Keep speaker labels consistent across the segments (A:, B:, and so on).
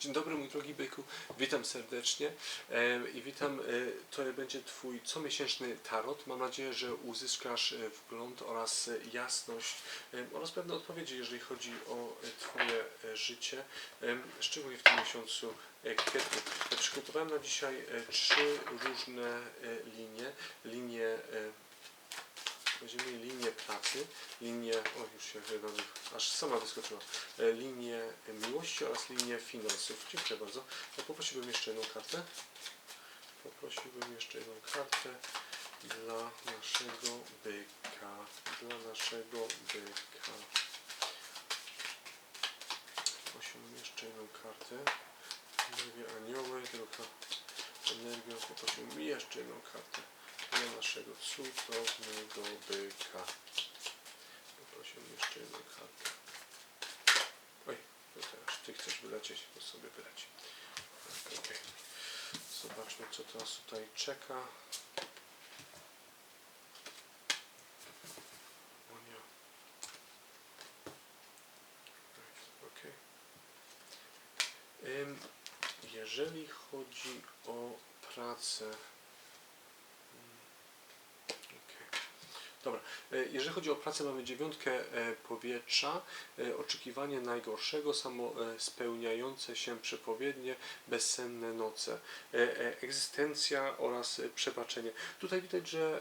A: Dzień dobry mój drogi byku, witam serdecznie e, i witam, e, to będzie Twój comiesięczny tarot. Mam nadzieję, że uzyskasz e, wgląd oraz jasność oraz pewne odpowiedzi, jeżeli chodzi o Twoje życie, szczególnie w tym miesiącu kwietniu. Przygotowałem na dzisiaj trzy różne linie, linie e, Weźmiemy linię pracy, linię, o już się chyba, aż sama wyskoczyła, e, linię miłości oraz linię finansów. Dziękuję bardzo. Ja poprosiłbym jeszcze jedną kartę. Poprosiłbym jeszcze jedną kartę dla naszego byka. Dla naszego byka. Poprosiłbym jeszcze jedną kartę. Energię anioły, druga energię. Poprosiłbym jeszcze jedną kartę dla naszego cudownego byka. Poprosiłem jeszcze jedną kartę. Oj, to teraz ty chcesz wylecieć, to sobie wyleci. Okej. Zobaczmy, co teraz tutaj czeka. Jeżeli chodzi o pracę, Dobra, e, jeżeli chodzi o pracę, mamy dziewiątkę e, powietrza, e, oczekiwanie najgorszego, samo spełniające się przepowiednie, bezsenne noce, egzystencja oraz przebaczenie. Tutaj widać, że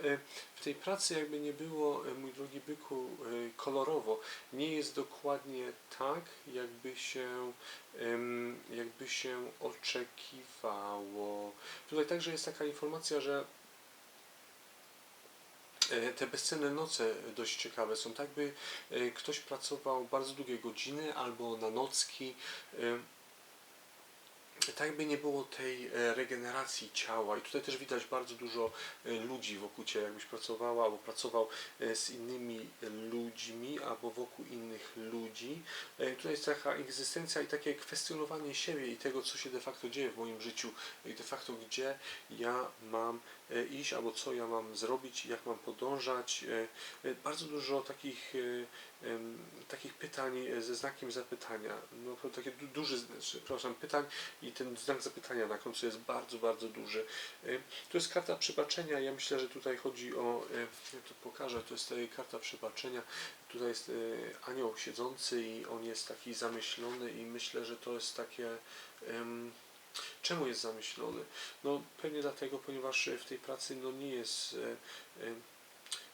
A: w tej pracy jakby nie było, mój drogi byku, kolorowo. Nie jest dokładnie tak, jakby się, jakby się oczekiwało. Tutaj także jest taka informacja, że Te bezcenne noce dość ciekawe są. Tak by e, ktoś pracował bardzo długie godziny albo na nocki. Tak by nie było tej e, regeneracji ciała. I tutaj też widać bardzo dużo e, ludzi wokół Ciebie. Jakbyś pracowała albo pracował e, z innymi ludźmi albo wokół innych ludzi. Tutaj jest taka egzystencja i takie kwestionowanie siebie i tego, co się de facto dzieje w moim życiu. I de facto, gdzie ja mam iść, albo co ja mam zrobić, jak mam podążać. Bardzo dużo takich, takich pytań ze znakiem zapytania. No, takie du- duży, znaczy, przepraszam, pytań i ten znak zapytania na końcu jest bardzo, bardzo duży. E, To jest karta przebaczenia. Ja myślę, że tutaj chodzi o, e, ja to pokażę, to jest karta przebaczenia. Tutaj jest e, anioł siedzący i on jest taki zamyślony i myślę, że to jest takie... em, Czemu jest zamyślony? No pewnie dlatego, ponieważ w tej pracy no, nie jest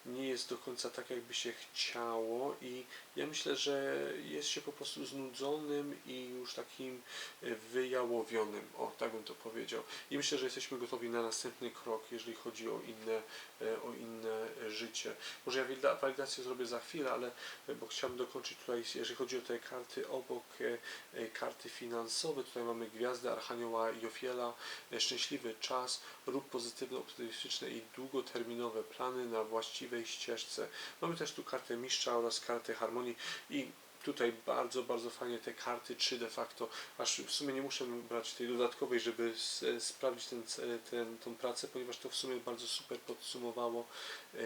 A: nie jest do końca tak, jakby się chciało i ja myślę, że jest się po prostu znudzonym i już takim e, wyjałowionym, o tak bym to powiedział. I myślę, że jesteśmy gotowi na następny krok, jeżeli chodzi o inne, e, o inne e, życie. Może ja walida- walidację zrobię za chwilę, ale bo chciałbym dokończyć tutaj, jeżeli chodzi o te karty obok karty finansowe, tutaj mamy gwiazdę Archanioła Jofiela, szczęśliwy czas, rób pozytywne, optymistyczne i długoterminowe plany na właściwej ścieżce. Mamy też tu kartę mistrza oraz kartę harmonii i tutaj bardzo, bardzo fajnie te karty, czy de facto, aż w sumie nie muszę brać tej dodatkowej, żeby sprawdzić ten, ten, tą pracę, ponieważ to w sumie bardzo super podsumowało e,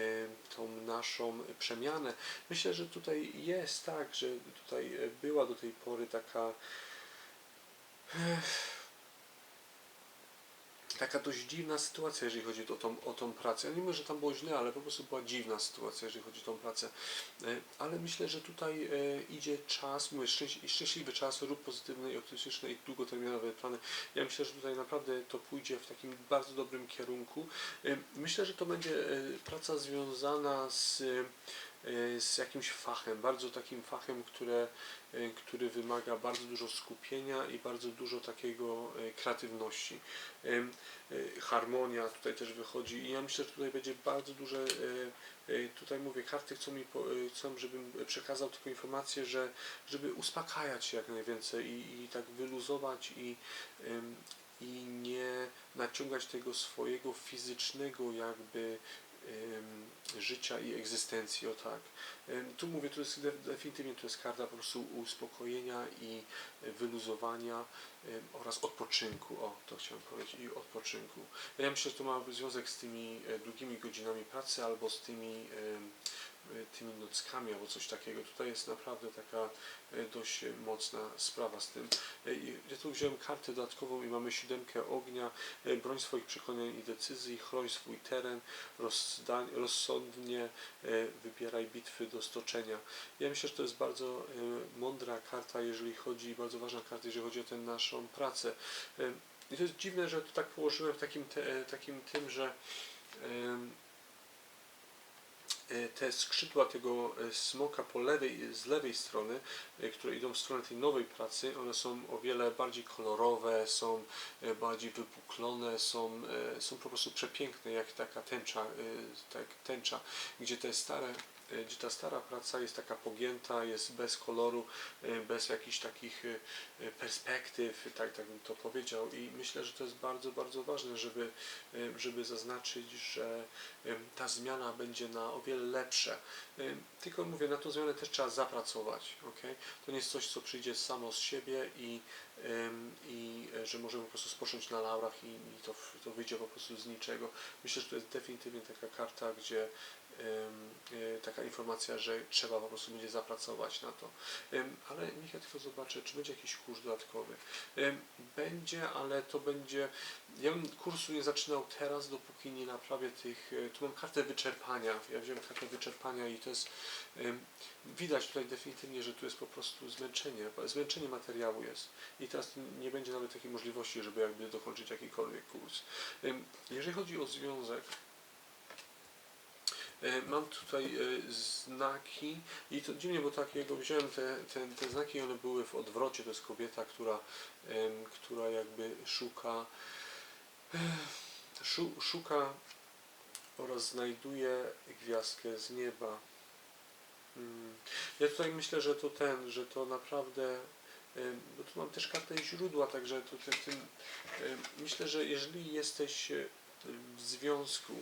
A: tą naszą przemianę. Myślę, że tutaj jest tak, że tutaj e, była do tej pory taka taka dość dziwna sytuacja, jeżeli chodzi o tą, o tą pracę. Ja nie mówię, że tam było źle, ale po prostu była dziwna sytuacja, jeżeli chodzi o tą pracę. E, Ale myślę, że tutaj e, idzie czas, mówię, szczęś- szczęśliwy czas, rób pozytywne i optymistyczne i długoterminowe plany. Ja myślę, że tutaj naprawdę to pójdzie w takim bardzo dobrym kierunku. E, Myślę, że to będzie praca związana z, z jakimś fachem, bardzo takim fachem, które, e, który wymaga bardzo dużo skupienia i bardzo dużo takiego e, kreatywności. E, Harmonia tutaj też wychodzi i ja myślę, że tutaj będzie bardzo duże, e, e, tutaj mówię, karty chcą mi, e, chcą, żebym przekazał tylko informację, że żeby uspokajać się jak najwięcej i, i tak wyluzować i, i nie naciągać tego swojego fizycznego jakby życia i egzystencji, o tak. Tu mówię, to jest de- definitywnie to jest karta po prostu uspokojenia i wyluzowania oraz odpoczynku, o to chciałem powiedzieć, i odpoczynku. Ja myślę, że to ma związek z tymi e, długimi godzinami pracy albo z tymi tymi nockami albo coś takiego. Tutaj jest naprawdę taka e, dość mocna sprawa z tym. E, Ja tu wziąłem kartę dodatkową i mamy siódemkę ognia, e, broń swoich przekonań i decyzji, chroń swój teren, rozsądnie e, wybieraj bitwy do stoczenia. Ja myślę, że to jest bardzo e, mądra karta, jeżeli chodzi, bardzo ważna karta, jeżeli chodzi o tę naszą pracę. E, I to jest dziwne, że to tak położyłem w takim, te, e, takim tym, że e, te skrzydła tego e, smoka po lewej, z lewej strony, e, które idą w stronę tej nowej pracy, one są o wiele bardziej kolorowe, są bardziej wypuklone, są, są po prostu przepiękne, jak taka tęcza, tak, tęcza gdzie te stare gdzie ta stara praca jest taka pogięta, jest bez koloru, e, bez jakichś takich e, perspektyw, tak, tak bym to powiedział. I myślę, że to jest bardzo, bardzo ważne, żeby, żeby zaznaczyć, że ta zmiana będzie na o wiele lepsze. Tylko mówię, na tą zmianę też trzeba zapracować. Okay? To nie jest coś, co przyjdzie samo z siebie i, i że możemy po prostu spocząć na laurach i, i to, to wyjdzie po prostu z niczego. Myślę, że to jest definitywnie taka karta, gdzie taka informacja, że trzeba po prostu będzie zapracować na to. Ale Michał, tylko zobaczę, czy będzie jakiś kurs dodatkowy. Będzie, ale to będzie. Ja bym kursu nie zaczynał teraz, dopóki nie naprawię tych. e, Tu mam kartę wyczerpania. Ja wziąłem kartę wyczerpania i to jest. Widać tutaj definitywnie, że tu jest po prostu zmęczenie. Zmęczenie materiału jest. I teraz nie będzie nawet takiej możliwości, żeby jakby dokończyć jakikolwiek kurs. Jeżeli chodzi o związek, E, Mam tutaj e, znaki i to dziwnie, bo takiego wziąłem te, te, te znaki one były w odwrocie. To jest kobieta, która, która jakby szuka, e, szu, szuka oraz znajduje gwiazdkę z nieba. Mm. Ja tutaj myślę, że to ten, że to naprawdę, bo tu mam też kartę źródła, także to tym, em, myślę, że jeżeli jesteś e, związku,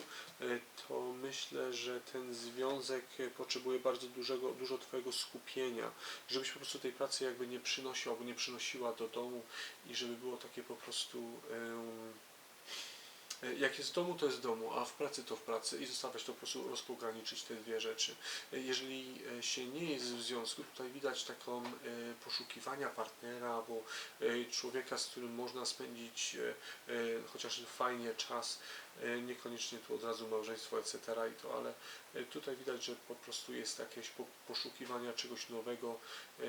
A: e, to myślę, że ten związek e, potrzebuje bardzo dużego, dużo Twojego skupienia, żebyś po prostu tej pracy jakby nie przynosił albo nie przynosiła do domu i żeby było takie po prostu jak jest w domu, to jest w domu, a w pracy to w pracy i zostawiać to po prostu rozpograniczyć te dwie rzeczy. E, Jeżeli e, się nie jest w związku, tutaj widać taką e, poszukiwania partnera albo e, człowieka, z którym można spędzić e, e, chociaż fajnie czas, e, niekoniecznie tu od razu małżeństwo, etc. i to, ale e, tutaj widać, że po prostu jest jakieś po- poszukiwania czegoś nowego, e,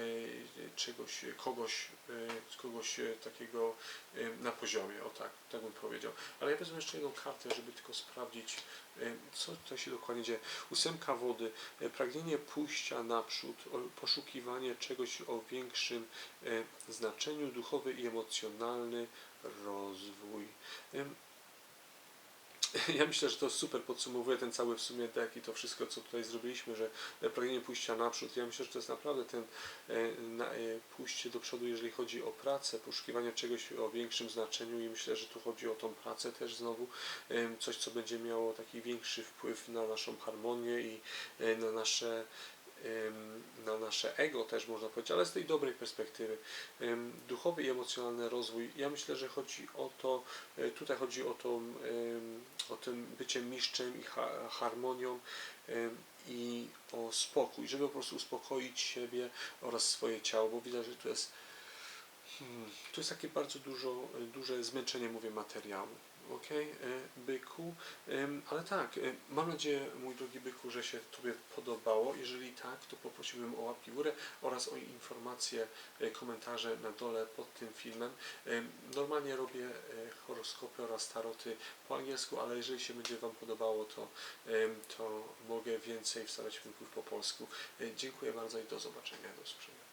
A: czegoś, kogoś, e, kogoś e, takiego e, na poziomie, o tak, tak bym powiedział. Ale ja wezmę jeszcze jedną kartę, żeby tylko sprawdzić, e, co tutaj się dokładnie dzieje. Ósemka wody, e, pragnienie pójścia naprzód, poszukiwanie czegoś o większym e, znaczeniu, duchowy i emocjonalny rozwój. Ja myślę, że to super podsumowuje ten cały w sumie deck i to wszystko, co tutaj zrobiliśmy, że e, pragnienie pójścia naprzód. Ja myślę, że to jest naprawdę ten e, na, e, pójście do przodu, jeżeli chodzi o pracę, poszukiwanie czegoś o większym znaczeniu i myślę, że tu chodzi o tą pracę też znowu, em, coś, co będzie miało taki większy wpływ na naszą harmonię i e, na nasze na nasze ego też można powiedzieć, ale z tej dobrej perspektywy. Duchowy i emocjonalny rozwój. Ja myślę, że chodzi o to, e, tutaj chodzi o, em, o tym byciem mistrzem i ha- harmonią i o spokój, żeby po prostu uspokoić siebie oraz swoje ciało, bo widać, że tu jest Hmm, tu jest takie bardzo dużo, duże zmęczenie, mówię, materiału. Ok, byku, Em, ale tak, e, mam nadzieję, mój drogi byku, że się Tobie podobało. Jeżeli tak, to poprosiłbym o łapki górę oraz o informacje, e, komentarze na dole pod tym filmem. Em, Normalnie robię e, horoskopy oraz taroty po angielsku, ale jeżeli się będzie Wam podobało, to, to mogę więcej wstawiać filmików po polsku. E, Dziękuję bardzo i do zobaczenia, do usłyszenia.